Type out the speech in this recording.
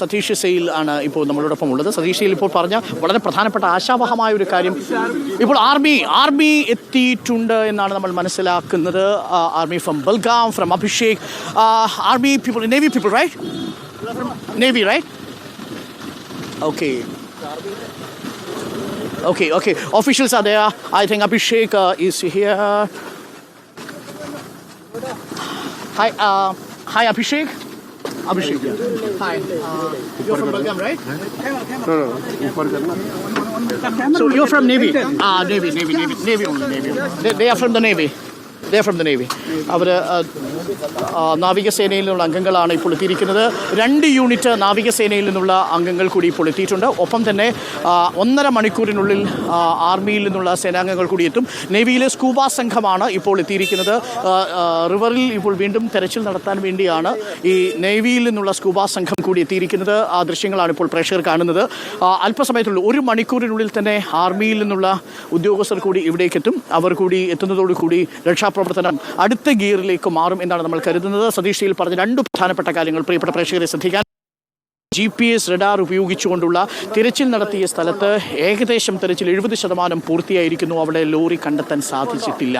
Satheesh sale ആണ് ഇപ്പോൾ നമ്മളോടൊപ്പം ഉള്ളത്. സതീഷ് സെയിൽ ഇപ്പോൾ പറഞ്ഞ വളരെ പ്രധാനപ്പെട്ട ആശാവഹമായ ഒരു കാര്യം. ഇപ്പോൾ ആർമി ആർമി എത്തിയിട്ടുണ്ട് എന്നാണ് നമ്മൾ മനസ്സിലാക്കുന്നത്. Army from Belgaum from Abhishek army people navy people right navy right okay okay okay officials അതെ I think Abhishek is here hi hi Hi, uh, hi, Abhishek. Abhishek. Hi. Uh, you're from Belgium, right? So you're from Navy? Ah, Navy, Navy, Navy, Navy only, Navy. They, they are from the Navy. They from the navy. അവർ നാവികസേനയിൽ നിന്നുള്ള അംഗങ്ങളാണ് ഇപ്പോൾ എത്തിയിരിക്കുന്നത്. രണ്ട് unit നാവികസേനയിൽ നിന്നുള്ള അംഗങ്ങൾ കൂടി ഇപ്പോൾ എത്തിയിട്ടുണ്ട്. ഒപ്പം തന്നെ ഒന്നര മണിക്കൂറിനുള്ളിൽ ആർമിയിൽ നിന്നുള്ള സേനാംഗങ്ങൾ കൂടി എത്തും. നേവിയിലെ സ്കൂബ സംഘമാണ് ഇപ്പോൾ എത്തിയിരിക്കുന്നത്. റിവറിൽ ഇപ്പോൾ വീണ്ടും തെരച്ചിൽ നടത്താൻ വേണ്ടിയാണ് ഈ നേവിയിൽ നിന്നുള്ള സ്കൂബ സംഘം കൂടി എത്തിയിരിക്കുന്നത്. ആ ദൃശ്യങ്ങളാണ് ഇപ്പോൾ പ്രേക്ഷകർ കാണുന്നത്. ആ, അല്പസമയത്തുള്ളിൽ ഒരു മണിക്കൂറിനുള്ളിൽ തന്നെ ആർമിയിൽ നിന്നുള്ള ഉദ്യോഗസ്ഥർ കൂടി ഇവിടേക്ക് എത്തും അവർ കൂടി എത്തുന്നതോടുകൂടി രക്ഷാപ്രവർത്തനം അടുത്ത ഗിയറിലേക്ക് മാറും എന്നാണ് നമ്മൾ കരുതുന്നത്. സതീഷയിൽ പറഞ്ഞ രണ്ട് പ്രധാനപ്പെട്ട കാര്യങ്ങൾ പ്രിയപ്പെട്ട പ്രേക്ഷകരെ ശ്രദ്ധിക്കാൻ. ജി പി എസ് റഡാർ ഉപയോഗിച്ചുകൊണ്ടുള്ള തിരച്ചിൽ നടത്തിയ സ്ഥലത്ത് ഏകദേശം തിരച്ചിൽ എഴുപത് ശതമാനം പൂർത്തിയായിരിക്കുന്നു. അവിടെ ലോറി കണ്ടെത്താൻ സാധിച്ചിട്ടില്ല.